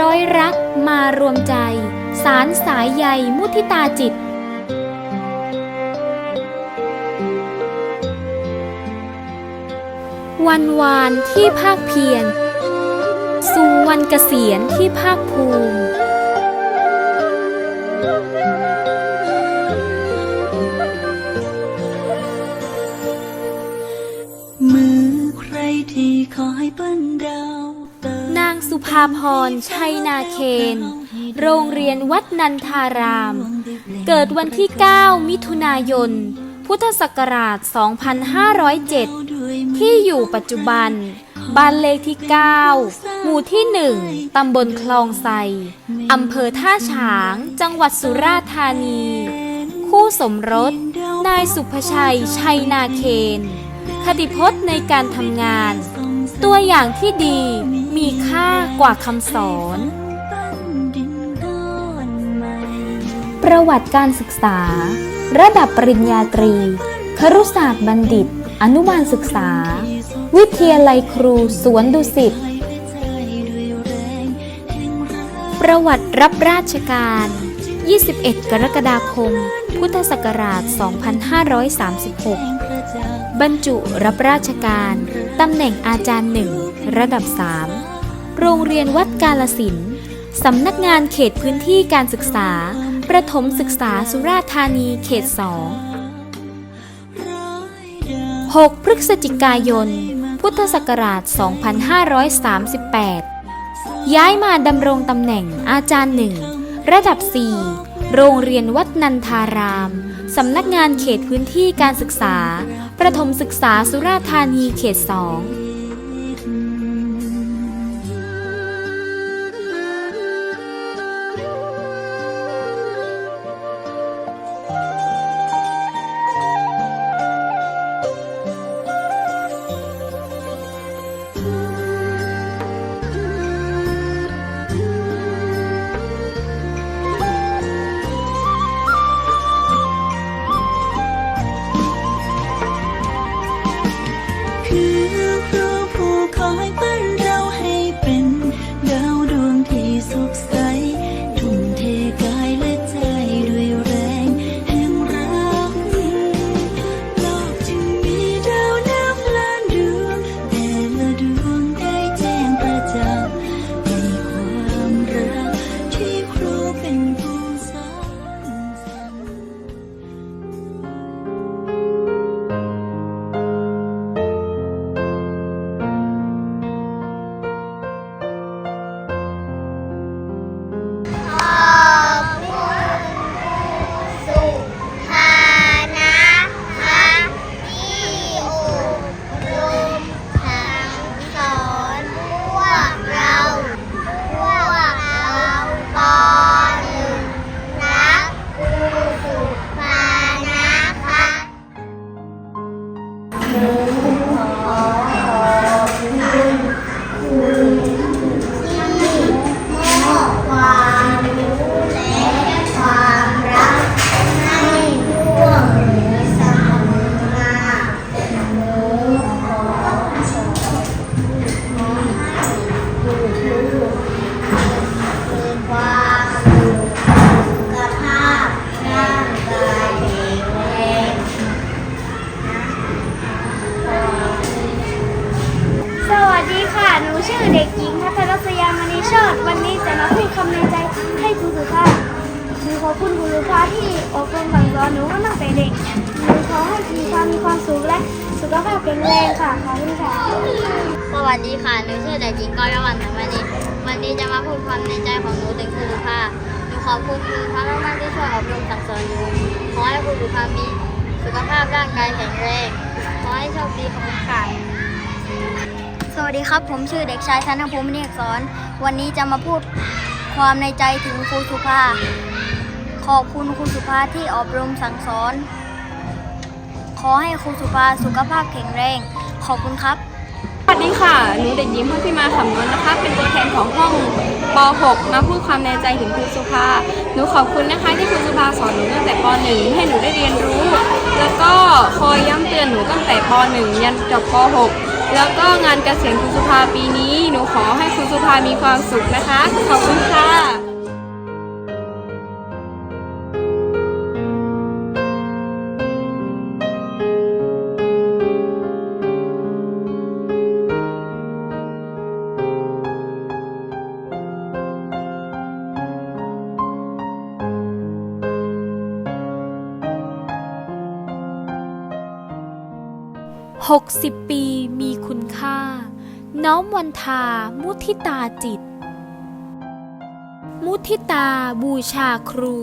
ร้อยรักมารวมใจ สารสายใยมุทิตาจิต วันวานที่ภาคเพียร สู่วันเกษียณที่ภาคภูมิางสุภาพรชัยนาเคน โรงเรียนวัดนันทาราม เกิดวันที่ 9 มิถุนายน พุทธศักราช 2507 ที่อยู่ปัจจุบัน บ้านเลขที่ 9 หมู่ที่ 1 ตำบลคลองไซอำเภอท่าฉาง จังหวัดสุราษฎร์ธานี คู่สมรส นายสุภชัย ชัยนาเคน คติพจน์ในการทำงาน ตัวอย่างที่ดี มีค่ากว่าคำสอน ประวัติการศึกษา ระดับปริญญาตรี ครุศาสตร์บัณฑิต อนุบาลศึกษา วิทยาลัยครูสวนดุสิต ประวัติรับราชการ 21 กรกฎาคม พุทธศักราช 2536 บรรจุรับราชการ ตำแหน่งอาจารย์หนึ่ง ระดับ 3 โรงเรียนวัดกาลสินสำนักงานเขตพื้นที่การศึกษา ประถมศึกษาสุราษฎร์ธานีเขต2ร้อยดาว6พฤศจิกายน พุทธศักราช 2538 ย้ายมาดำรงตำแหน่งอาจารย์หนึ่งระดับ 4 โรงเรียนวัดนันทาราม สำนักงานเขตพื้นที่การศึกษา ประถมศึกษาสุราษฎร์ธานีเขต 2 ในใจให้ครูสุภาพหนูขอบคุณครูสุภาพที่อบรมสั่งสอนหนูมาตั้งแต่เด็กหนูขอให้มีความมีความสุขและสุขภาพแข็งแรงค่ะขอบคุณค่ะสวัสดีค่ะหนูชื่อเด็กหญิงก้อยวันธรรมณีวันนี้จะมาพูดความในใจของหนูถึงครูสุภาพหนูขอบคุณครูสุภาพมากๆที่ช่วยอบรมสั่งสอนหนูขอให้ครูสุภาพมีสุขภาพร่างกายแข็งแรงขอให้โชคดีของคุณค่ะสวัสดีครับ ผมชื่อเด็กชายธนภูมิเนียกสอน วันนี้จะมาพูด ความในใจถึงครูสุภา ขอบคุณครูสุภาที่อบรมสั่งสอน ขอให้ครูสุภาสุขภาพแข็งแรง ขอบคุณครับ สวัสดีค่ะ หนูเด็กหญิงพัทิมาขำนวลนะคะ เป็นตัวแทนของห้องป .6 มาพูดความในใจถึงครูสุภา หนูขอบคุณนะคะที่ครูสุภาสอนหนูตั้งแต่ป .1 ให้หนูได้เรียนรู้ แล้วก็คอยย้ำเตือนหนูตั้งแต่ป .1 ยันจบป .6 แล้วก็งานเกษียณคุณสุภาปีนี้ หนูขอให้คุณสุภามีความสุขนะคะ ขอบคุณค่ะ 60 ปีมีคุณค่า น้อมวันทา มุทิตาจิต มุทิตาบูชาครู